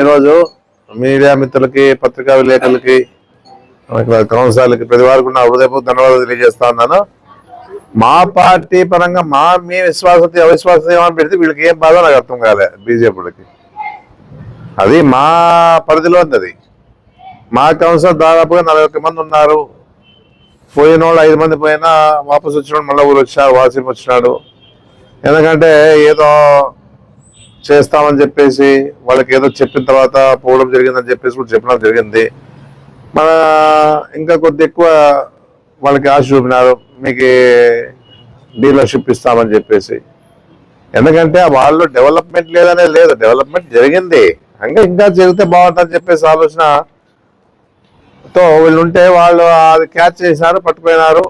ఈరోజు మీడియా మిత్రులకి పత్రికా విలేకరులకి కౌన్సిలర్లకి ప్రతి వారికి నా హృదయపూర్వక ధన్యవాదాలు తెలియజేస్తా ఉన్నాను. మా పార్టీ పరంగా మా మీ విశ్వాసత అవిశ్వాసం ఏమని పెడితే వీళ్ళకి ఏం బాధ నాకు అర్థం కాలే బీజేపీలకి. అది మా పరిధిలో ఉంది అది మా కౌన్సిలర్ దాదాపుగా నలభై మంది ఉన్నారు. పోయిన వాళ్ళు ఐదు మంది పోయినా వాపసు వచ్చినాడు మళ్ళీ ఊరు వచ్చారు వాసిం వచ్చినాడు ఎందుకంటే ఏదో చేస్తామని చెప్పేసి వాళ్ళకి ఏదో చెప్పిన తర్వాత పోవడం జరిగిందని చెప్పేసి కూడా చెప్పడం జరిగింది. మన ఇంకా కొద్ది ఎక్కువ వాళ్ళకి ఆశ చూపినారు మీకు డీలర్షిప్ ఇస్తామని చెప్పేసి. ఎందుకంటే వాళ్ళు డెవలప్మెంట్ లేదనే లేదు డెవలప్మెంట్ జరిగింది. ఇంకా ఇంకా జరిగితే బాగుంటుందని చెప్పేసి ఆలోచనతో వీళ్ళు ఉంటే వాళ్ళు అది క్యాచ్ చేసినారు పట్టుకుపోయినారు.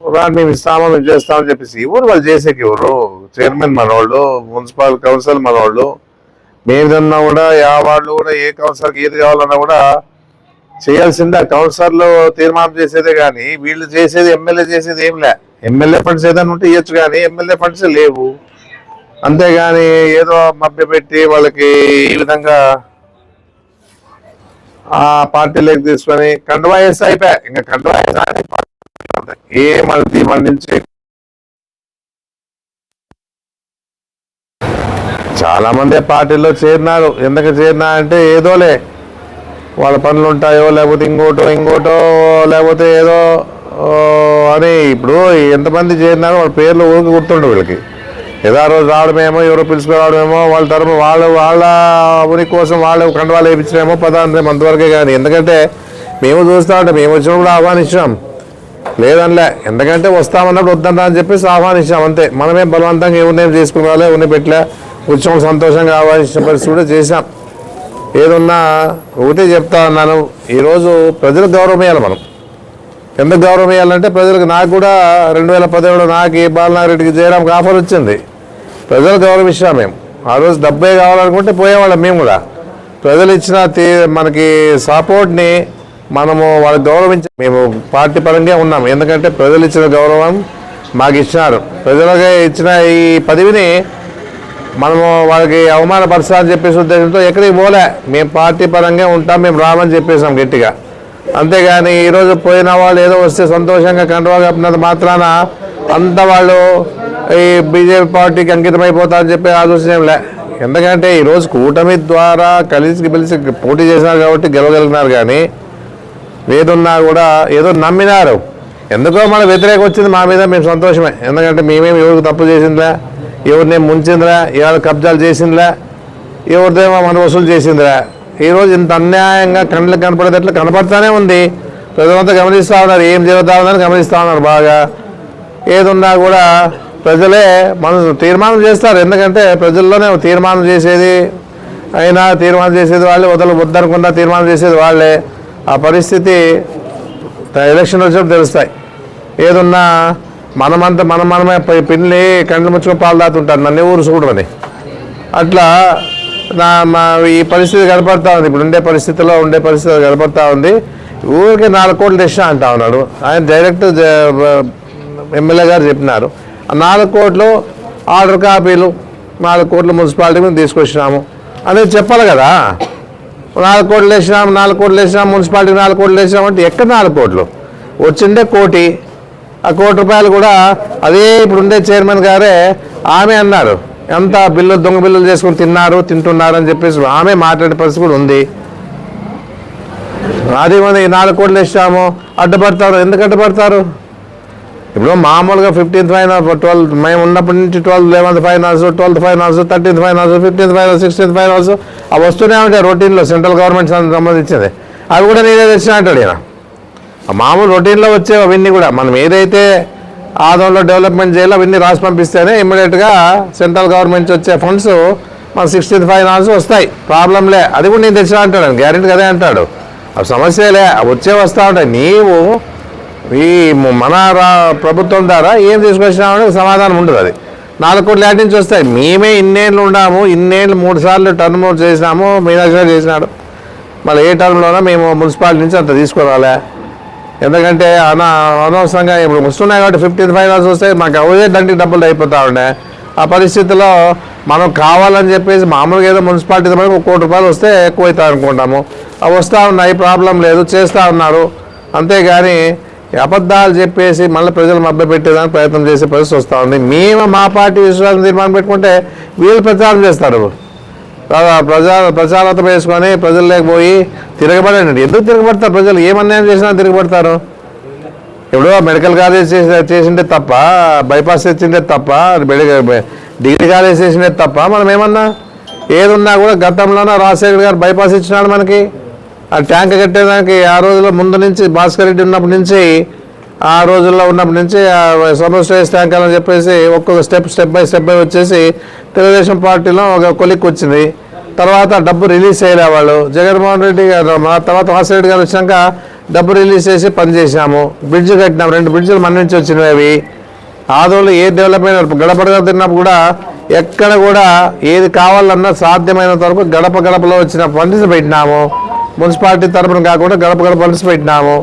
రాని మేము చేస్తామని చెప్పేసి ఎవరు వాళ్ళు చేసేకి ఎవరు? చైర్మన్ మనోళ్ళు మున్సిపల్ కౌన్సిల్ మనోళ్ళు. మేమన్నా కూడా యా వాళ్ళు కూడా ఏ కౌన్సిలర్కి ఏది కావాలన్నా కూడా చేయాల్సిందే. కౌన్సిల్ కౌన్సిలర్లు తీర్మానం చేసేదే కానీ వీళ్ళు చేసేది ఎమ్మెల్యే చేసేది ఏం లే. ఎమ్మెల్యే ఫండ్స్ ఏదైనా ఉంటే ఇవ్వచ్చు కానీ ఎమ్మెల్యే ఫండ్స్ లేవు. అంతేగాని ఏదో మభ్యపెట్టి వాళ్ళకి ఈ విధంగా ఆ పార్టీలోకి తీసుకొని కండువా వేస్తే అయిపోయా. ఇంకా కండువా వేస్తే ఏ మళ్ళీ మన నుంచి? చాలా మంది పార్టీలో చేరినారు. ఎందుకు చేరినా అంటే ఏదోలే. వాళ్ళ పనులు ఉంటాయో లేకపోతే ఇంకోటో ఇంకోటో లేకపోతే ఏదో అని ఇప్పుడు ఎంతమంది చేరినారో వాళ్ళ పేర్లు ఊరికి గుర్తుండవు వీళ్ళకి. ఏదో రోజు రావడమేమో ఎవరో పిలుచుకురావడమేమో వాళ్ళ తరపు వాళ్ళు వాళ్ళ ఉనికి కోసం వాళ్ళు కండవాళ్ళు వేయించడమేమో పదార్థం అంతవరకే కానీ. ఎందుకంటే మేము చూస్తా ఉంటాం మేము వచ్చినప్పుడు ఆహ్వానించాం లేదనిలే. ఎందుకంటే వస్తామన్నప్పుడు వద్దంటా అని చెప్పేసి ఆహ్వానించాం అంతే. మనమే బలవంతంగా ఎవరినేం చేసుకుని రాలే ఎవరిని పెట్టలే. ఉత్సవం సంతోషంగా ఆహ్వానించిన పరిస్థితి కూడా చేశాం. ఏదున్నా ఒకటే చెప్తా అన్నాను ఈరోజు ప్రజలకు గౌరవం ఇవ్వాలి మనం. ఎందుకు గౌరవం ఇవ్వాలంటే ప్రజలకు నాకు కూడా రెండు వేల పదిహేడు నాకు బాలనారెడ్డికి జయరాంకి ఆఫర్ వచ్చింది. ప్రజలు గౌరవించాం మేము. ఆ రోజు డబ్బే కావాలనుకుంటే పోయేవాళ్ళం మేము కూడా. ప్రజలు ఇచ్చిన తీ మనకి సపోర్ట్ని మనము వాళ్ళకి గౌరవించి మేము పార్టీ పరంగా ఉన్నాం ఎందుకంటే ప్రజలు ఇచ్చిన గౌరవం మాకు ఇచ్చినారు. ప్రజలుగా ఇచ్చిన ఈ పదవిని మనము వాళ్ళకి అవమానపరచాలని చెప్పేసి ఉద్దేశంతో ఎక్కడికి పోలే. మేము పార్టీ పరంగా ఉంటాం మేము రామని చెప్పేసాం గట్టిగా. అంతేగాని ఈరోజు పోయిన వాళ్ళు ఏదో వస్తే సంతోషంగా కండువా కప్పినంత మాత్రాన అంత వాళ్ళు ఈ బీజేపీ పార్టీకి అంకితమైపోతారని చెప్పి ఆలోచన ఏం లే. ఎందుకంటే ఈరోజు కూటమి ద్వారా కలిసి పిలిచి పోటీ చేసినారు కాబట్టి గెలవగలిగినారు కానీ ఏదున్నా కూడా ఏదో నమ్మినారు. ఎందుకో మన వ్యతిరేకం వచ్చింది మా మీద మేము సంతోషమే. ఎందుకంటే మేమేం ఎవరికి తప్పు చేసిందిరా? ఎవరినేం ముంచిందిరా? ఎవరు కబ్జాలు చేసిందిలే ఎవరిదేమో మన వసూలు చేసిందిరా? ఈరోజు ఇంత అన్యాయంగా కళ్ళకి కనపడేటట్లు కనపడతానే ఉంది. ప్రజలంతా గమనిస్తూ ఉన్నారు. ఏం జరుగుతా ఉందని గమనిస్తూ ఉన్నారు బాగా. ఏదున్నా కూడా ప్రజలే మనం తీర్మానం చేస్తారు. ఎందుకంటే ప్రజల్లోనే తీర్మానం చేసేది అయినా తీర్మానం చేసేది వాళ్ళే. వదలు వద్దనుకుండా తీర్మానం చేసేది వాళ్ళే. ఆ పరిస్థితి ఎలక్షన్ వచ్చినప్పుడు తెలుస్తాయి. ఏదున్నా మనమంతా మనం మనమే పిల్లి కండ్లు ముచ్చుకొని పాలు దాతుంటారు నన్ను ఊరు చూడమని అట్లా నా మా ఈ పరిస్థితి కనపడతా ఉంది. ఇప్పుడు ఉండే పరిస్థితిలో ఉండే పరిస్థితి కనపడతా ఉంది. ఊరికి నాలుగు కోట్లు తెచ్చా అంటా ఉన్నాడు. ఆయన డైరెక్ట్ ఎమ్మెల్యే గారు చెప్పినారు. ఆ నాలుగు కోట్లు ఆర్డర్ కాపీలు నాలుగు కోట్లు మున్సిపాలిటీ మీద తీసుకొచ్చినాము. అనేది చెప్పాలి కదా. నాలుగు కోట్లు వేసినాం నాలుగు కోట్లు వేసినాం మున్సిపాలిటీ నాలుగు కోట్లు వేసినాం అంటే ఎక్కడ నాలుగు కోట్లు? వచ్చిండే కోటి. ఆ కోటి రూపాయలు కూడా అదే ఇప్పుడు ఉండే చైర్మన్ గారే ఆమె అన్నారు. ఎంత బిల్లు దొంగ బిల్లులు చేసుకొని తిన్నారు తింటున్నారు అని చెప్పేసి ఆమె మాట్లాడే పరిస్థితి కూడా ఉంది. అదే మంది నాలుగు కోట్లు వేసినాము అడ్డుపడతారు. ఎందుకు అడ్డుపడతారు? ఇప్పుడు మామూలుగా ఫిఫ్టీన్త్ ఫైనాన్స్ ట్వెల్త్ మేము ఉన్నప్పటి నుంచి twelfth eleventh finance twelfth finance thirteenth finance fifteenth finance sixteenth finance అవి వస్తూనే ఉంటాయి రొటీన్లో సెంట్రల్ గవర్నమెంట్ సంబంధించింది. అవి కూడా నేనే తెచ్చిన అంటాడు ఈయన. ఆ మామూలు రొటీన్లో వచ్చే అవన్నీ కూడా మనం ఏదైతే ఆదంలో డెవలప్మెంట్ చేయాలో అవన్నీ రాసి పంపిస్తేనే ఇమ్మీడియట్గా సెంట్రల్ గవర్నమెంట్ వచ్చే ఫండ్స్ మన సిక్స్టీన్త్ ఫైనాన్స్ వస్తాయి. ప్రాబ్లంలే అది కూడా నేను తెచ్చినా అంటాడు. గ్యారెంటీ అదే అంటాడు. ఆ సమస్యలే. అవి వచ్చే వస్తూ ఉంటాయి. నీవు ఈ మన రా ప్రభుత్వం ద్వారా ఏం తీసుకొచ్చినామని సమాధానం ఉండదు అది. నాలుగు కోట్ల యాడ్ నుంచి వస్తాయి. మేమే ఇన్నేళ్ళు ఉన్నాము ఇన్నేళ్ళు మూడు సార్లు టర్మ్ చేసినాము మీనాక్షి చేసినాడు. మళ్ళీ ఏ టర్మ్లోనో మేము మున్సిపాలిటీ నుంచి అంత తీసుకురాలే. ఎందుకంటే అన అనవసరంగా ఇప్పుడు వస్తున్నాయి కాబట్టి ఫిఫ్టీన్ ఫైనాన్స్ వస్తే మాకు అవే దండికి డబ్బులు అయిపోతా ఉండే. ఆ పరిస్థితిలో మనం కావాలని చెప్పేసి మామూలుగా ఏదో మున్సిపాలిటీ తరపున ఒక కోటి రూపాయలు వస్తే ఎక్కువ అవుతాయి అనుకుంటాము. అవి వస్తూ ఉన్నాయి ప్రాబ్లం లేదు చేస్తూ ఉన్నారు. అంతేగాని అబద్ధాలు చెప్పేసి మళ్ళీ ప్రజలు మభ్య పెట్టేదానికి ప్రయత్నం చేసే పరిస్థితి వస్తూ ఉంది. మేము మా పార్టీ విశ్వాసం తీర్మానం పెట్టుకుంటే వీళ్ళు ప్రచారం చేస్తారు. ప్రజా- ప్రజా ప్రచారత వేసుకొని ప్రజలు లేకపోయి తిరగబడండి. ఎందుకు తిరగబడతారు ప్రజలు? ఏమన్యాయం చేసినా తిరగబడతారు. ఎప్పుడో మెడికల్ కాలేజ్ చేసి తప్ప బైపాస్ తెచ్చిండే తప్ప డిగ్రీ కాలేజ్ చేసిండే తప్ప మనం ఏమన్నా ఏదున్నా కూడా గతంలోనే రాజశేఖర్ గారు బైపాస్ ఇచ్చినాడు మనకి. ఆ ట్యాంక్ కట్టేదానికి ఆ రోజుల్లో ముందు నుంచి భాస్కర్ రెడ్డి ఉన్నప్పటి నుంచి ఆ రోజుల్లో ఉన్నప్పటి నుంచి సమ్మర్ స్టేజ్ ట్యాంక్ అని చెప్పేసి ఒక్కొక్క step step by step by వచ్చేసి తెలుగుదేశం పార్టీలో ఒక కొలిక్ వచ్చింది. తర్వాత డబ్బు రిలీజ్ చేయలే వాళ్ళు. జగన్మోహన్ రెడ్డి గారు మా తర్వాత వాసు రెడ్డి గారు వచ్చినాక డబ్బు రిలీజ్ చేసి పని బ్రిడ్జ్ కట్టినాం. రెండు బ్రిడ్జ్లు మన నుంచి వచ్చినవి అవి. ఆదోళ్ళు ఏ డెవలప్మెంట్ గడప తిన్నప్పుడు కూడా ఎక్కడ కూడా ఏది కావాలన్నా సాధ్యమైనంత వరకు గడప గడపలో వచ్చిన ఫండ్స్ పెట్టినాము. మున్సిపాలిటీ తరపున కాకుండా గడప గడప ఫండ్స్ పెట్టినాము.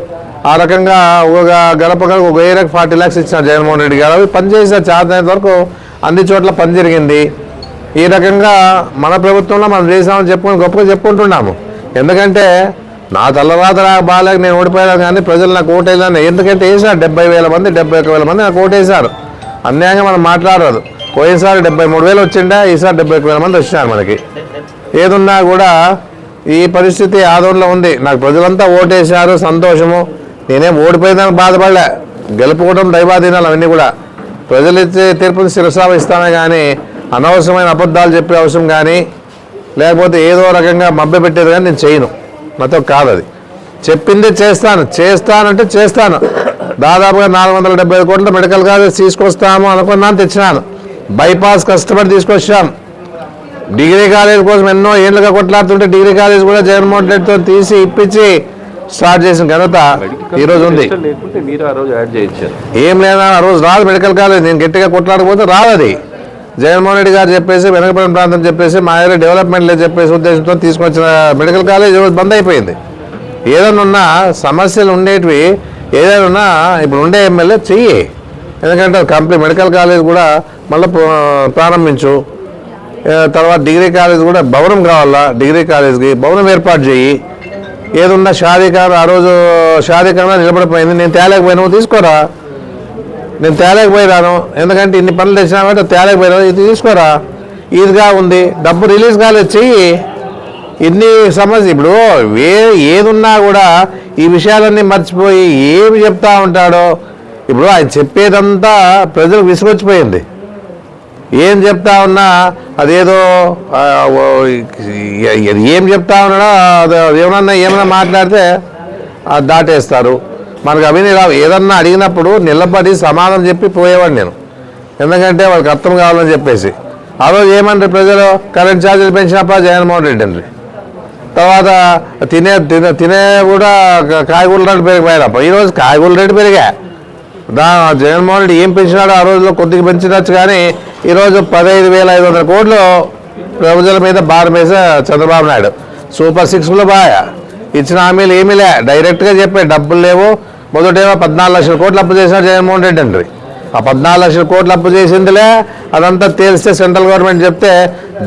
ఆ రకంగా ఒక గడప గడప ఒక ఏరియాకి ఫార్టీ ల్యాక్స్ ఇచ్చిన జగన్మోహన్ రెడ్డి గారు. అవి పనిచేసిన చేతనైనంత వరకు అన్ని చోట్ల పని జరిగింది. ఈ రకంగా మన ప్రభుత్వంలో మనం చేసామని చెప్పుకొని గొప్పగా చెప్పుకుంటున్నాము. ఎందుకంటే నా తల్లరాత నాకు బాగాలేక నేను ఓడిపోయాను కానీ ప్రజలు నాకు ఓటేయాలని ఎందుకంటే వేసారు డెబ్బై వేల మంది డెబ్బై ఒక వేల మంది నాకు ఓటేశారు. అన్యాయంగా మనం మాట్లాడరాదు. పోయినసారి డెబ్బై మూడు వేలు వచ్చిండే ఈసారి డెబ్బై ఒక వేల మంది వచ్చినారు మనకి. ఏదున్నా కూడా ఈ పరిస్థితి ఆదోళనలో ఉంది. నాకు ప్రజలంతా ఓటేశారు సంతోషము. నేనేం ఓడిపోయిందని బాధపడలే. గెలుపుకోవడం దైవాధీనాలు అవన్నీ కూడా. ప్రజలు ఇచ్చే తీర్పుని శిరసావిస్తామే కానీ అనవసరమైన అబద్ధాలు చెప్పే అవసరం కానీ లేకపోతే ఏదో రకంగా మభ్యపెట్టేది కానీ నేను చేయను. నాతో కాదు అది చెప్పింది చేస్తాను. చేస్తానంటే చేస్తాను. దాదాపుగా నాలుగు వందల డెబ్బై ఐదు కోట్ల మెడికల్ కాలేజ్ తీసుకొస్తాము అనుకున్నాను తెచ్చినాను. బైపాస్ కష్టపడి తీసుకొచ్చాము డిగ్రీ కాలేజ్ కోసం ఎన్నో ఏళ్ళుగా కొట్లాడుతుంటే డిగ్రీ కాలేజ్ కూడా జగన్మోహన్ రెడ్డితో తీసి ఇప్పించి స్టార్ట్ చేసిన ఘనత ఈరోజు ఉంది. ఏం లేదా ఆ రోజు రాదు మెడికల్ కాలేజ్. నేను గట్టిగా కొట్లాడకపోతే రాదు అది. జగన్మోహన్ రెడ్డి గారు చెప్పేసి వెనకబడిన ప్రాంతం చెప్పేసి మా ఏరియా డెవలప్మెంట్ లేదు చెప్పేసి ఉద్దేశంతో తీసుకొచ్చిన మెడికల్ కాలేజ్ ఈరోజు బంద్ అయిపోయింది. ఏదైనా ఉన్నా సమస్యలు ఉండేటివి ఏదైనా ఉన్నా ఇప్పుడు ఉండే ఎమ్మెల్యే చెయ్యి. ఎందుకంటే కంప్లీట్ మెడికల్ కాలేజ్ కూడా మళ్ళీ ప్రారంభించు. తర్వాత డిగ్రీ కాలేజ్ కూడా భవనం కావాలా? డిగ్రీ కాలేజ్కి భవనం ఏర్పాటు చేయి. ఏదున్నా షాదీకారం ఆ రోజు షాదీకారం నిలబడిపోయింది. నేను తేలేకపోయినా తీసుకోరా? నేను తేలేకపోయినాను. ఎందుకంటే ఇన్ని పనులు తెచ్చినా కాబట్టి తేలేకపోయినా ఇది తీసుకోరా? ఈదిగా ఉంది. డబ్బు రిలీజ్ కాలేదు చెయ్యి. ఇన్ని సమస్య ఇప్పుడు ఏ ఏదున్నా కూడా ఈ విషయాలన్నీ మర్చిపోయి ఏమి చెప్తా ఉంటాడో? ఇప్పుడు ఆయన చెప్పేదంతా ప్రజలకు విసుగొచ్చిపోయింది. ఏం చెప్తా ఉన్నా అదేదో ఏం చెప్తా ఉన్నాడో అది ఏమన్నా ఏమన్నా మాట్లాడితే అది దాటేస్తారు. మనకు అవి రావు ఏదన్నా అడిగినప్పుడు నిలబడి సమాధానం చెప్పి పోయేవాడు నేను. ఎందుకంటే వాళ్ళకి అర్థం కావాలని చెప్పేసి. ఆ రోజు ఏమంటారు ప్రజలు? కరెంట్ ఛార్జీలు పెంచినప్పుడు జగన్మోహన్ రెడ్డి అండి తర్వాత తినే తినే తినే కూడా కాయగూర కాయగూరల రేటు పెరిగిపోయారప్ప ఈరోజు కాయగూరల రేటు పెరిగా దా జగన్మోహన్ రెడ్డి ఏం పెంచినాడో ఆ రోజులో కొద్దిగా పెంచినచ్చు కానీ ఈరోజు పదహైదు వేల ఐదు వందల కోట్లు ప్రజల మీద భారం వేసే చంద్రబాబు నాయుడు. సూపర్ సిక్స్లో బాగా. ఇచ్చిన హామీలు ఏమీ లే. డైరెక్ట్గా చెప్పే డబ్బులు లేవు. మొదటేమో పద్నాలుగు లక్షల కోట్లు అప్పు చేసినాడు జగన్మోహన్ రెడ్డి అండి. ఆ పద్నాలుగు లక్షల కోట్లు అప్పు చేసిందిలే. అదంతా తేలిస్తే సెంట్రల్ గవర్నమెంట్ చెప్తే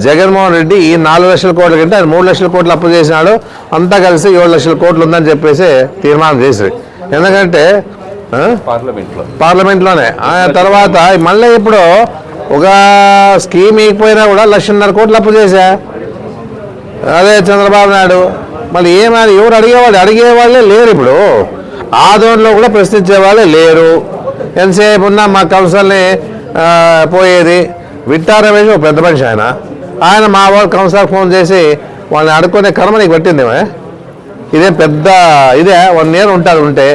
జగన్మోహన్ రెడ్డి ఈ నాలుగు లక్షల కోట్ల కంటే ఆయన మూడు లక్షల కోట్లు అప్పు చేసినాడు. అంతా కలిసి ఏడు లక్షల కోట్లు ఉందని చెప్పేసి తీర్మానం చేసి ఎందుకంటే పార్లమెంట్లోనే. ఆ తర్వాత మళ్ళీ ఇప్పుడు ఒక స్కీమ్ ఇకపోయినా కూడా లక్షన్నర కోట్లు అప్పు చేశా. అదే చంద్రబాబు నాయుడు. మళ్ళీ ఏమని ఎవరు అడిగేవాళ్ళు? అడిగేవాళ్ళే లేరు ఇప్పుడు. ఆదోన్లో కూడా ప్రశ్నించే వాళ్ళే లేరు. ఎంతసేపు ఉన్నా మా కౌన్సిల్ని ఆ, పోయేది. విట్టా రమేష్ ఒక పెద్ద మనిషి ఆయన. ఆయన మా వాళ్ళు కౌన్సిలర్ ఫోన్ చేసి వాళ్ళని అడుక్కునే కర్మ నీకు పట్టిందేమే ఇదే పెద్ద ఇదే? వన్ ఇయర్ ఉంటారు ఉంటే.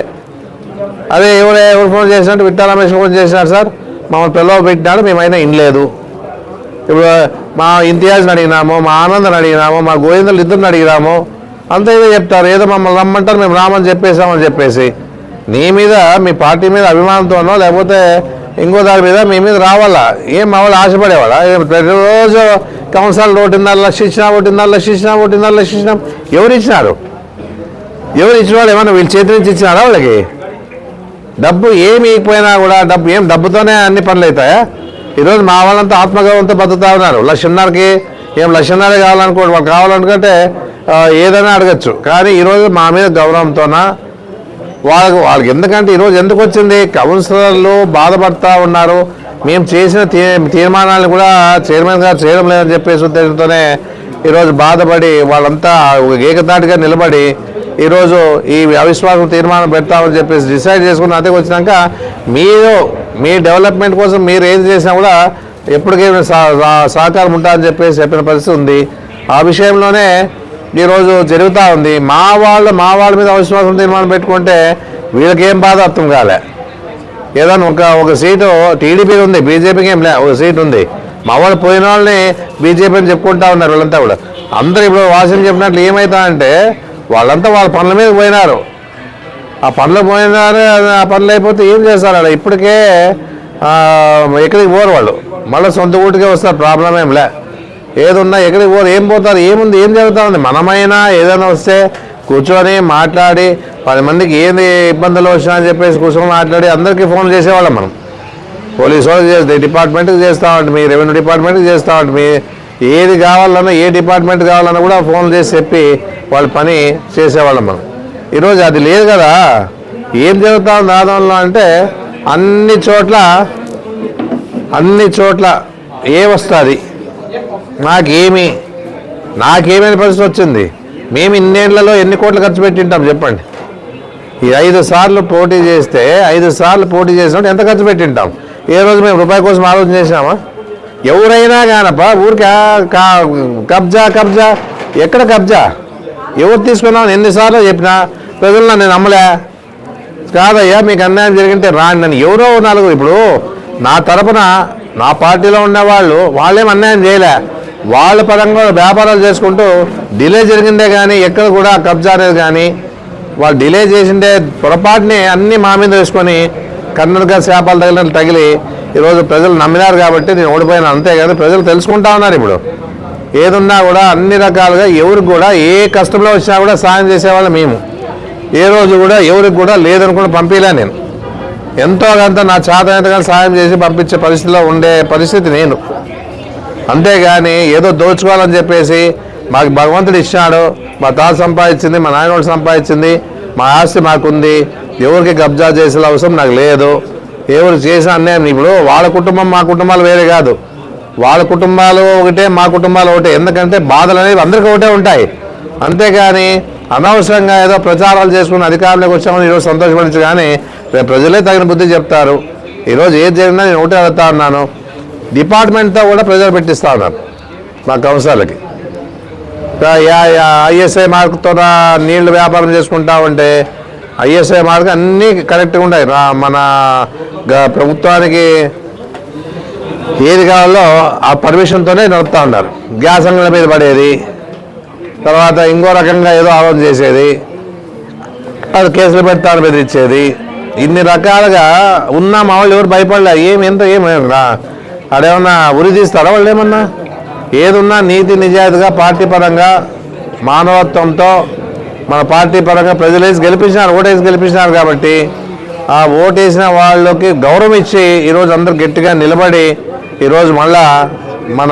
అదే ఎవరు ఎవరు ఫోన్ చేసినట్టు విట్టా రమేష్ ఫోన్ చేసినారు సార్. మమ్మల్ని పిల్లవ పెట్టినాడు మేమైనా ఇనలేదు ఇప్పుడు మా ఇంతియాజ్ని అడిగినాము మా ఆనందని అడిగినాము మా గోవిందలు ఇద్దరిని అడిగినాము. అంతా ఏదో చెప్తారు ఏదో మమ్మల్ని రమ్మంటారు మేము రామని చెప్పేసామని చెప్పేసి. నీ మీద మీ పార్టీ మీద అభిమానంతోనో లేకపోతే ఇంకో దాని మీద మీ మీద రావాలా? ఏం మా వాళ్ళు ఆశపడేవాళ్ళ? ప్రతిరోజు కౌన్సిల్ ఒకటిన్నర లక్షించినా ఇచ్చినా లక్షించినా లక్ష ఇచ్చినా లక్ష ఎవరు ఇచ్చినారు? ఎవరు ఇచ్చిన వాళ్ళు ఏమన్నా వీళ్ళ చేతి నుంచి ఇచ్చినారా వాళ్ళకి? డబ్బు ఏమి ఇకపోయినా కూడా డబ్బు ఏం డబ్బుతోనే అన్ని పనులు అవుతాయా? ఈరోజు మా వాళ్ళంతా ఆత్మగౌరవంతో బతుకుతా ఉన్నారు. లక్షన్నరకి ఏం లక్షన్నరే కావాలనుకోండి వాళ్ళు కావాలనుకుంటే ఏదైనా అడగచ్చు. కానీ ఈరోజు మా మీద గౌరవంతోన? వాళ్ళకు వాళ్ళకి ఎందుకంటే ఈరోజు ఎందుకు వచ్చింది? కౌన్సిలర్లు బాధపడతా ఉన్నారు. మేము చేసిన తీ తీర్మానాలను కూడా చైర్మన్ గారు చేయడం లేదని చెప్పేసి ఉద్దేశంతోనే ఈరోజు బాధపడి వాళ్ళంతా ఒక ఏకతాటిగా నిలబడి ఈరోజు ఈ అవిశ్వాసం తీర్మానం పెడతామని చెప్పేసి డిసైడ్ చేసుకుని అదే వచ్చినాక మీరు మీ డెవలప్మెంట్ కోసం మీరు ఏది చేసినా కూడా ఎప్పటికైనా సహ- సహకారం ఉంటుందని చెప్పేసి చెప్పిన పరిస్థితి ఉంది. ఆ విషయంలోనే ఈరోజు జరుగుతూ ఉంది. మా వాళ్ళు మా వాళ్ళ మీద అవిశ్వాసం తీర్మానం పెట్టుకుంటే వీళ్ళకేం బాధ అర్థం కాలే. ఏదైనా ఒక ఒక సీటు టీడీపీ ఉంది బీజేపీకి ఏం లే ఒక సీట్ ఉంది. మా వాళ్ళు పోయిన వాళ్ళని బీజేపీ అని చెప్పుకుంటా ఉన్నారు వీళ్ళంతా కూడా. అందరూ ఇప్పుడు వాసన చెప్పినట్లు ఏమవుతా అంటే వాళ్ళంతా వాళ్ళ పనుల మీద పోయినారు. ఆ పనులు పోయినారు ఆ పనులు అయిపోతే ఏం చేస్తారు అక్కడ ఇప్పటికే ఎక్కడికి పోరు వాళ్ళు. మళ్ళీ సొంత ఊటికే వస్తారు ప్రాబ్లం ఏం లే. ఏదున్నా ఎక్కడికి పోరు ఏం పోతారు ఏముంది ఏం జరుగుతూ ఉంది మనమైనా ఏదైనా వస్తే కూర్చొని మాట్లాడి పది మందికి ఏంది ఇబ్బందులు వచ్చినా అని చెప్పేసి కూర్చొని మాట్లాడి అందరికీ ఫోన్ చేసేవాళ్ళం మనం. పోలీసు వాళ్ళకి చేస్తే డిపార్ట్మెంట్కి చేస్తామంటే మీ రెవెన్యూ డిపార్ట్మెంట్కి చేస్తూ మీ ఏది కావాలన్నా ఏ డిపార్ట్మెంట్ కావాలన్నా కూడా ఫోన్ చేసి చెప్పి వాళ్ళ పని చేసేవాళ్ళం మనం. ఈరోజు అది లేదు కదా. ఏం జరుగుతా ఉంది ఆదంలో అంటే అన్ని చోట్ల అన్ని చోట్ల ఏ వస్తుంది? నాకేమి నాకేమైనా పరిస్థితి వచ్చింది. మేము ఇన్నేళ్ళలో ఎన్ని కోట్లు ఖర్చు పెట్టింటాం చెప్పండి. ఈ ఐదు సార్లు పోటీ చేస్తే ఐదు సార్లు పోటీ చేసినప్పుడు ఎంత ఖర్చు పెట్టింటాం ఏ రోజు మేము రూపాయి కోసం ఆలోచన చేసినామా? ఎవరైనా కానప్ప ఊరికే కా- కబ్జా కబ్జా. ఎక్కడ కబ్జా? ఎవరు తీసుకున్నామని ఎన్నిసార్లు చెప్పినా ప్రజలు నేను నమ్మలే. కాదయ్యా మీకు అన్యాయం జరిగింటే రాండి నన్ను ఎవరో నలుగురు. ఇప్పుడు నా తరపున నా పార్టీలో ఉన్నవాళ్ళు వాళ్ళేం అన్యాయం చేయలే. వాళ్ళ పరంగా వ్యాపారాలు చేసుకుంటూ డిలే జరిగిందే కానీ ఎక్కడ కూడా కబ్జా అనేది కానీ వాళ్ళు డిలే చేసిందే పొరపాటుని అన్నీ మా మీద వేసుకొని కన్నడగా శాపాలు తగిలినట్లు తగిలి ఈరోజు ప్రజలు నమ్మినారు కాబట్టి నేను ఓడిపోయాను. అంతే కానీ ప్రజలు తెలుసుకుంటా ఉన్నారు ఇప్పుడు. ఏదున్నా కూడా అన్ని రకాలుగా ఎవరికి కూడా ఏ కష్టంలో వచ్చినా కూడా సాయం చేసేవాళ్ళం మేము. ఏ రోజు కూడా ఎవరికి కూడా లేదనుకుని పంపించలే నేను. ఎంతో కొంత నా చేతనైతగా సాయం చేసి పంపించే పరిస్థితిలో ఉండే పరిస్థితి నేను. అంతేగాని ఏదో దోచుకోవాలని చెప్పేసి మాకు భగవంతుడు ఇచ్చాడు. మా తాత సంపాదించింది మా నాయనోడు సంపాదించింది మా ఆస్తి మాకుంది. ఎవరికి కబ్జా చేసే అవసరం నాకు లేదు. ఎవరు చేసిన అన్యాయం. ఇప్పుడు వాళ్ళ కుటుంబం మా కుటుంబాలు వేరే కాదు. వాళ్ళ కుటుంబాలు ఒకటే మా కుటుంబాలు ఒకటే. ఎందుకంటే బాధలు అనేవి అందరికీ ఒకటే ఉంటాయి. అంతేగాని అనవసరంగా ఏదో ప్రచారాలు చేసుకుని అధికారంలోకి వచ్చామని ఈరోజు సంతోషపడించు కానీ రేపు ప్రజలే తగిన బుద్ధి చెప్తారు. ఈరోజు ఏది జరిగినా నేను ఒకటే అడుగుతా ఉన్నాను. డిపార్ట్మెంట్తో కూడా ప్రజలు పెట్టిస్తా ఉన్నాను మా కౌన్సిలర్లకి. ఐఎస్ఐ మార్కుతో నీళ్ళు వ్యాపారం చేసుకుంటా ఉంటే ఐఎస్ఐ మార్గం అన్నీ కరెక్ట్గా ఉంటాయి మన గ- ప్రభుత్వానికి ఏది కావాలో ఆ పర్మిషన్తోనే నడుపుతా ఉన్నారు. గ్యాస్ అంగళ్ళ మీద పడేది తర్వాత ఇంకో రకంగా ఏదో ఆలోచన చేసేది అది కేసులు పెడతాను బెదిరించేది. ఇన్ని రకాలుగా ఉన్న మా వాళ్ళు ఎవరు భయపడలే. ఏమి ఎంత ఏం అడేమన్నా ఉరి తీస్తారా వాళ్ళు ఏమన్నా? ఏదున్నా నీతి నిజాయితీగా పార్టీ పరంగా మానవత్వంతో మన పార్టీ పరంగా ప్రజలు వేసి గెలిపించినారు ఓటేసి గెలిపించినారు కాబట్టి ఆ ఓటేసిన వాళ్ళకి గౌరవం ఇచ్చి ఈరోజు అందరు గట్టిగా నిలబడి ఈరోజు మళ్ళా మన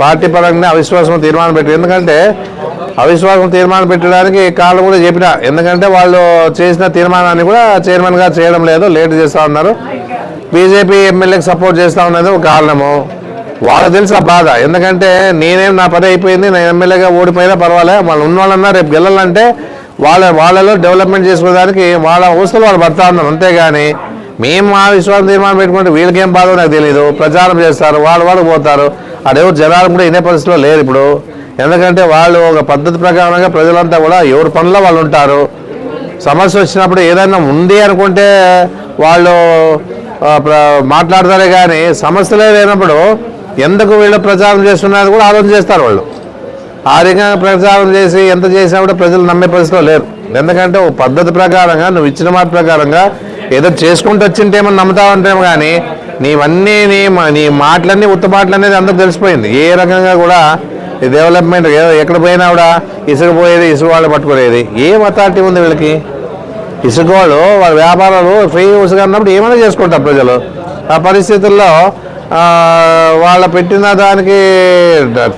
పార్టీ పరంగా అవిశ్వాసం తీర్మానం పెట్టి ఎందుకంటే అవిశ్వాసం తీర్మానం పెట్టడానికి కాళ్ళు కూడా చెప్పిన. ఎందుకంటే వాళ్ళు చేసిన తీర్మానాన్ని కూడా చైర్మన్గా చేయడం లేదు లేట్ చేస్తూ ఉన్నారు. బీజేపీ ఎమ్మెల్యేకి సపోర్ట్ చేస్తూ ఉన్నది ఒక కారణము. వాళ్ళకి తెలిసిన ఆ బాధ. ఎందుకంటే నేనేం నా పని అయిపోయింది నేను ఎమ్మెల్యేగా ఓడిపోయినా పర్వాలే. వాళ్ళు ఉన్న వాళ్ళన్నా రేపు గెలాలంటే వాళ్ళ వాళ్ళలో డెవలప్మెంట్ చేసుకోవడానికి వాళ్ళ అవసరం వాళ్ళు పడతా ఉన్నారు. అంతేగాని మేము మా విశ్వాసం తీర్మానం పెట్టుకుంటే వీళ్ళకేం బాధ నాకు తెలియదు ప్రచారం చేస్తారు వాళ్ళు వాళ్ళు పోతారు. అదేవరు జనాలు కూడా ఇనే పరిస్థితిలో లేరు ఇప్పుడు. ఎందుకంటే వాళ్ళు ఒక పద్ధతి ప్రకారంగా ప్రజలంతా కూడా ఎవరి పనిలో వాళ్ళు ఉంటారు. సమస్య వచ్చినప్పుడు ఏదైనా ఉంది అనుకుంటే వాళ్ళు మాట్లాడతారే కానీ సమస్యలే లేనప్పుడు ఎందుకు వీళ్ళు ప్రచారం చేస్తున్నారు కూడా ఆలోచన చేస్తారు వాళ్ళు. ఆ రకంగా ప్రచారం చేసి ఎంత చేసినా కూడా ప్రజలు నమ్మే పరిస్థితిలో లేరు. ఎందుకంటే ఓ పద్ధతి ప్రకారంగా నువ్వు ఇచ్చిన మాట ప్రకారంగా ఏదో చేసుకుంటూ వచ్చింటేమో నమ్ముతావంటేమో కానీ నీవన్నీ నీ మా- నీ మాటలన్నీ ఉత్త మాటలు అనేది అందరూ తెలిసిపోయింది. ఏ రకంగా కూడా ఈ డెవలప్మెంట్ ఎక్కడ పోయినా కూడా ఇసుక పోయేది ఇసుక వాళ్ళు పట్టుకునేది. ఏం అథారిటీ ఉంది వీళ్ళకి? ఇసుక వాళ్ళు వాళ్ళ వ్యాపారాలు ఫ్రీ ఇసుక అన్నప్పుడు ఏమైనా చేసుకుంటారు ప్రజలు. ఆ పరిస్థితుల్లో వాళ్ళ పెట్టిన దానికి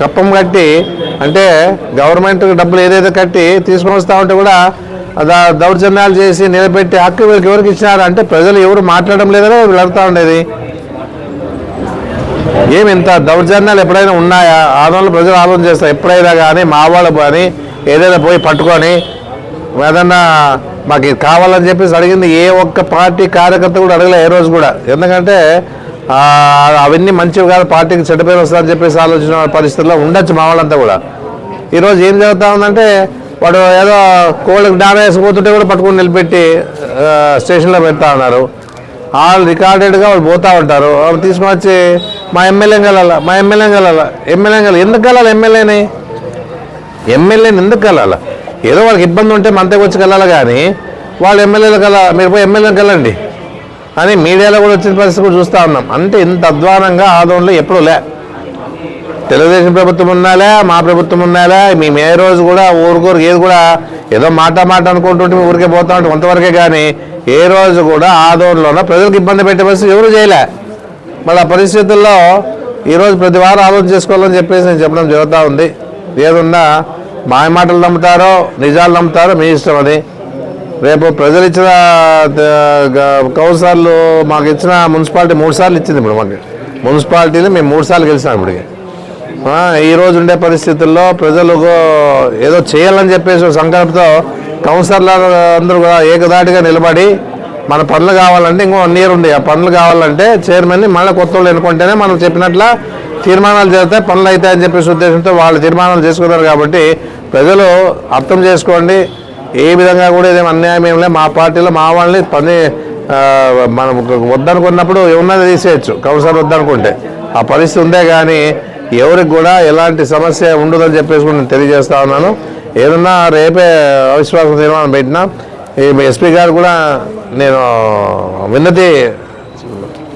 కప్పం కట్టి అంటే గవర్నమెంట్ డబ్బులు ఏదైతే కట్టి తీసుకొని వస్తూ ఉంటే కూడా దౌర్జన్యాలు చేసి నిలబెట్టి హక్కు వీళ్ళకి ఎవరికి ఇచ్చినారు? అంటే ప్రజలు ఎవరు మాట్లాడడం లేదనే వీళ్ళు అడుగుతూ ఉండేది. ఏమి ఇంత దౌర్జన్యాలు ఎప్పుడైనా ఉన్నాయా? ఆందోళన ప్రజలు ఆలోచన చేస్తారు. ఎప్పుడైనా కానీ మా వాళ్ళు కానీ ఏదైనా పోయి పట్టుకొని ఏదన్నా మాకు ఇది కావాలని చెప్పేసి అడిగింది ఏ ఒక్క పార్టీ కార్యకర్త కూడా అడగలే ఏ రోజు కూడా. ఎందుకంటే అవన్నీ మంచివి కాదు పార్టీకి చెడ్డ పేరు వస్తుందని చెప్పేసి ఆలోచన పరిస్థితుల్లో ఉండొచ్చు మా వాళ్ళంతా కూడా. ఈరోజు ఏం జరుగుతూ ఉందంటే వాడు ఏదో కోళ్ళకి డానా వేసిపోతుంటే కూడా పట్టుకుని నిలబెట్టి స్టేషన్లో పెడతా ఉన్నారు. వాళ్ళు రికార్డెడ్గా వాళ్ళు పోతూ ఉంటారు. వాళ్ళు తీసుకుని వచ్చి మా ఎమ్మెల్యే కలాల మా ఎమ్మెల్యే కలాల ఎమ్మెల్యే కల ఎందుకు కలాలి ఎమ్మెల్యేని? ఎమ్మెల్యేని ఎందుకు కలాల ఏదో వాళ్ళకి ఇబ్బంది ఉంటే మనతో వచ్చి కలాలి కానీ వాళ్ళు ఎమ్మెల్యేలు కల మీరు పోయి ఎమ్మెల్యేలు కలండి అని మీడియాలో కూడా వచ్చిన పరిస్థితి కూడా చూస్తూ ఉన్నాం. అంటే ఇంత అధ్వానంగా ఆందోళనలో ఎప్పుడూ లే. తెలుగుదేశం ప్రభుత్వం ఉన్నాలే మా ప్రభుత్వం ఉన్నాలే మేము ఏ రోజు కూడా ఊరుకోరు ఏది కూడా ఏదో మాట మాట అనుకుంటుంటే ఊరికే పోతా ఉంటాం కొంతవరకే కానీ ఏ రోజు కూడా ఆదోళనలో ప్రజలకు ఇబ్బంది పెట్టే పరిస్థితి ఎవరు చేయలే. మళ్ళీ ఆ పరిస్థితుల్లో ఈరోజు ప్రతి వారం ఆలోచన చేసుకోవాలని చెప్పేసి నేను చెప్పడం జరుగుతూ ఉంది. ఏదున్నా మాయ మాటలు నమ్ముతారో నిజాలు నమ్ముతారో మీ ఇష్టం అది. రేపు ప్రజలు ఇచ్చిన కౌన్సిలర్లు మాకు ఇచ్చిన మున్సిపాలిటీ మూడు సార్లు ఇచ్చింది ఇప్పుడు మాకు. మున్సిపాలిటీని మేము మూడు సార్లు గెలిచినాం ఇప్పటికి. ఈరోజు ఈ రోజు ఉండే పరిస్థితుల్లో ప్రజలకు ఏదో చేయాలని చెప్పేసి సంకల్పంతో కౌన్సిలర్లు అందరూ కూడా ఏకదాటిగా నిలబడి మన పనులు కావాలంటే ఇంకో వన్ ఇయర్ ఉంది. ఆ పనులు కావాలంటే చైర్మన్ని మళ్ళీ కొత్త వాళ్ళు ఎన్నుకుంటేనే మనం చెప్పినట్ల తీర్మానాలు చేస్తే పనులు అవుతాయని చెప్పేసి ఉద్దేశంతో వాళ్ళు తీర్మానాలు చేసుకున్నారు కాబట్టి ప్రజలు అర్థం చేసుకోండి. ఏ విధంగా కూడా ఇదేం అన్యాయం ఏం లేదు. మా పార్టీలో మా వాళ్ళని పని మనం వద్దనుకున్నప్పుడు ఉన్నది తీసేయచ్చు. కౌన్సిలర్ వద్దనుకుంటే. ఆ పరిస్థితి ఉందే కానీ ఎవరికి కూడా ఎలాంటి సమస్య ఉండదని చెప్పేసి కూడా నేను తెలియజేస్తా ఉన్నాను. ఏదన్నా రేపే అవిశ్వాస తీర్మానం పెట్టినా ఈ ఎస్పీ గారు కూడా నేను విన్నతి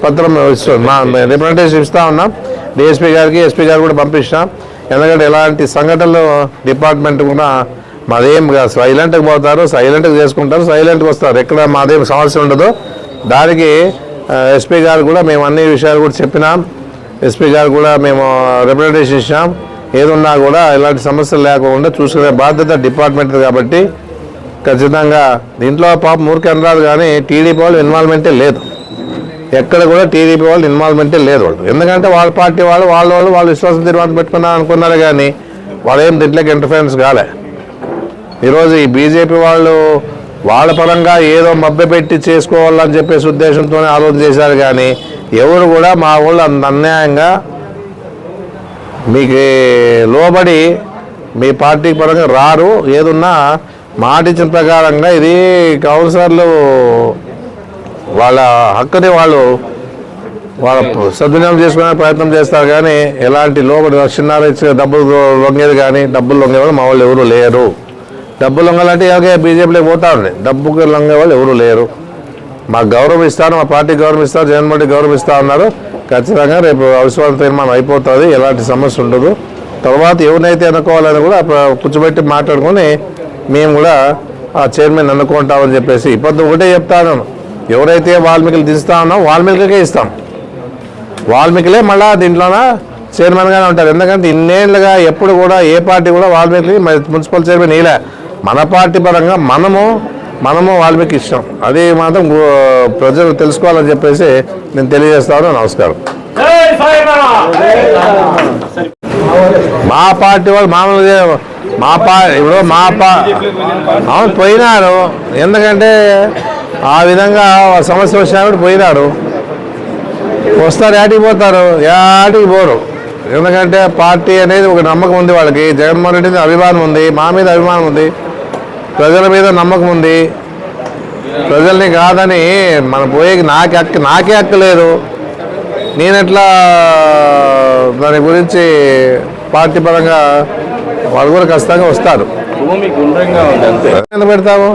పత్రం ఇస్తు మా రిప్రజెంటేషన్ ఇస్తా ఉన్నాం. డిఎస్పీ గారికి ఎస్పీ గారు కూడా పంపిస్తాం. ఎందుకంటే ఎలాంటి సంఘటనలు డిపార్ట్మెంట్ కూడా మాదేం సైలెంట్కి పోతారు సైలెంట్కి చేసుకుంటారు సైలెంట్కి వస్తారు. ఎక్కడ మాదేం సమస్య ఉండదు. దానికి ఎస్పీ గారు కూడా మేము అన్ని విషయాలు కూడా చెప్పినాం. ఎస్పీ గారు కూడా మేము రిప్రజెంటేషన్ ఇచ్చాం ఏదున్నా కూడా ఎలాంటి సమస్యలు లేకుండా చూసుకునే బాధ్యత డిపార్ట్మెంట్ కాబట్టి ఖచ్చితంగా దీంట్లో పాపం ఊరికే అనరాదు కానీ టీడీపీ వాళ్ళు ఇన్వాల్వ్మెంటే లేదు. ఎక్కడ కూడా టీడీపీ వాళ్ళు ఇన్వాల్వ్మెంటే లేదు వాళ్ళు. ఎందుకంటే వాళ్ళ పార్టీ వాళ్ళు వాళ్ళ వాళ్ళు వాళ్ళు విశ్వాసం తీర్మానం పెట్టుకున్నారు అనుకున్నారు కానీ వాళ్ళేం దీంట్లోకి ఇంటర్ఫరెన్స్ కాలే. ఈరోజు ఈ బీజేపీ వాళ్ళు వాళ్ళ పరంగా ఏదో మభ్యపెట్టి చేసుకోవాలని చెప్పేసి ఉద్దేశంతోనే ఆలోచన చేశారు కానీ ఎవరు కూడా మా వాళ్ళు అంత అన్యాయంగా మీకు లోబడి మీ పార్టీ పరంగా రారు. ఏదున్నా మాట ఇచ్చిన ప్రకారంగా ఇది కౌన్సిలర్లు వాళ్ళ హక్కుని వాళ్ళు వాళ్ళ సద్వినియోగం చేసుకునే ప్రయత్నం చేస్తారు కానీ ఎలాంటి లోపల చిన్నారు ఇచ్చిన డబ్బులు లొంగేది కానీ డబ్బులు లొంగేవాళ్ళు మా వాళ్ళు ఎవరు లేరు. డబ్బు లొంగాలంటే ఎవరికే బీజేపీలోకి పోతా ఉండే డబ్బుకి లొంగే వాళ్ళు ఎవరు లేరు. మాకు గౌరవం ఇస్తారు మా పార్టీ గౌరవం ఇస్తారు జగన్ మోడీ గౌరవం ఇస్తా ఉన్నారు ఖచ్చితంగా రేపు అవిశ్వాస తీర్మానం అయిపోతుంది ఎలాంటి సమస్య ఉండదు. తర్వాత ఎవరినైతే అనుకోవాలని కూడా కూర్చోబెట్టి మాట్లాడుకొని మేము కూడా ఆ చైర్మన్ అనుకుంటామని చెప్పేసి ఇబ్బంది ఒకటే చెప్తాను. ఎవరైతే వాల్మీకులు దిస్తా ఉన్నాం వాల్మీకులకే ఇస్తాం. వాల్మీకులే మళ్ళా దీంట్లోన చైర్మన్గానే ఉంటారు. ఎందుకంటే ఇన్నేళ్ళుగా ఎప్పుడు కూడా ఏ పార్టీ కూడా వాల్మీకి మున్సిపల్ చైర్మన్ ఇలా మన పార్టీ పరంగా మనము మనము వాల్మీకి ఇష్టం. అది మాత్రం ప్రజలు తెలుసుకోవాలని చెప్పేసి నేను తెలియజేస్తాను. నమస్కారం. మా పార్టీ వాళ్ళు మామూలుగా మా పా ఇప్పుడు మా పా అవును పోయినారు. ఎందుకంటే ఆ విధంగా సమస్య వచ్చినప్పుడు పోయినారు. వస్తారు యాటికి పోతారు. యాటికి పోరు. ఎందుకంటే పార్టీ అనేది ఒక నమ్మకం ఉంది వాళ్ళకి. జగన్మోహన్ రెడ్డి అభిమానం ఉంది మా మీద అభిమానం ఉంది. ప్రజల మీద నమ్మకం ఉంది. ప్రజల్ని కాదని మన పోయే నాకే హక్కు నాకే హక్కు లేదు. నేను ఎట్లా దాని గురించి పార్టీ పరంగా వాళ్ళు కూడా ఖచ్చితంగా వస్తారు. పెడతాము?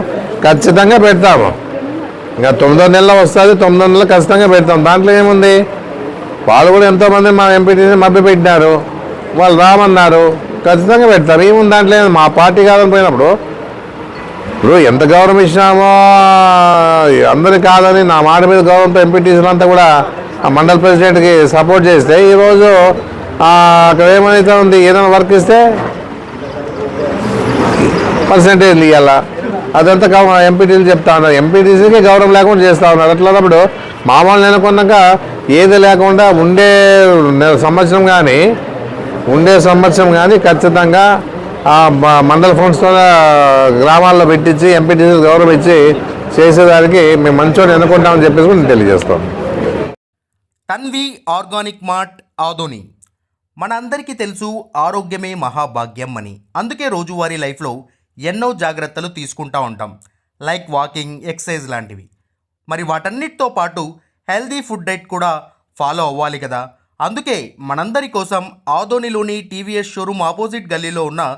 ఖచ్చితంగా పెడతాము. ఇంకా తొమ్మిదో నెలలో వస్తుంది తొమ్మిదో నెలలు ఖచ్చితంగా పెడతాం దాంట్లో ఏముంది? వాళ్ళు కూడా ఎంతోమంది మా ఎంపీటీని మభ్య పెట్టినారు. వాళ్ళు రామన్నారు. ఖచ్చితంగా పెడతారు ఏముంది దాంట్లో? మా పార్టీ కాదని పోయినప్పుడు ఇప్పుడు ఎంత గౌరవం ఇచ్చినామో? అందరికి కాదని నా మాట మీద గౌరవంతో ఎంపీటీసీలు అంతా కూడా ఆ మండల ప్రెసిడెంట్కి సపోర్ట్ చేస్తే ఈరోజు అక్కడ ఏమైతే ఉంది ఏదైనా వర్క్ ఇస్తే పర్సంటేజ్ ఇవ్వాలా అదంతా ఎంపీటీలు చెప్తా ఉన్నారు. ఎంపీటీసీకి గౌరవం లేకుండా చేస్తూ ఉన్నారు. అట్లన్నప్పుడు మామూలు నెలకొన్నాక ఏది లేకుండా ఉండే సంవత్సరం కానీ ఉండే సంవత్సరం కానీ ఖచ్చితంగా మండల ఫండ్స్తో గ్రామాల్లో పెట్టించి ఎంపీటీసీ గౌరవం ఇచ్చి చేసేదానికి మేము మంచోని ఎన్నుకుంటామని చెప్పేసి కూడా నేను తెలియజేస్తాం తన్వి ఆర్గానిక్ మార్ట్ ఆదోని. మనందరికీ తెలుసు ఆరోగ్యమే మహాభాగ్యం అని. అందుకే రోజువారీ లైఫ్లో ఎన్నో జాగ్రత్తలు తీసుకుంటా ఉంటాం. లైక్ వాకింగ్ ఎక్సర్సైజ్ లాంటివి. మరి వాటన్నిటితో పాటు హెల్దీ ఫుడ్ డైట్ కూడా ఫాలో అవ్వాలి కదా. అందుకే మనందరి కోసం ఆదోనిలోని టీవీఎస్ షోరూమ్ ఆపోజిట్ గల్లీలో ఉన్న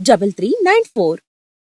double three nine four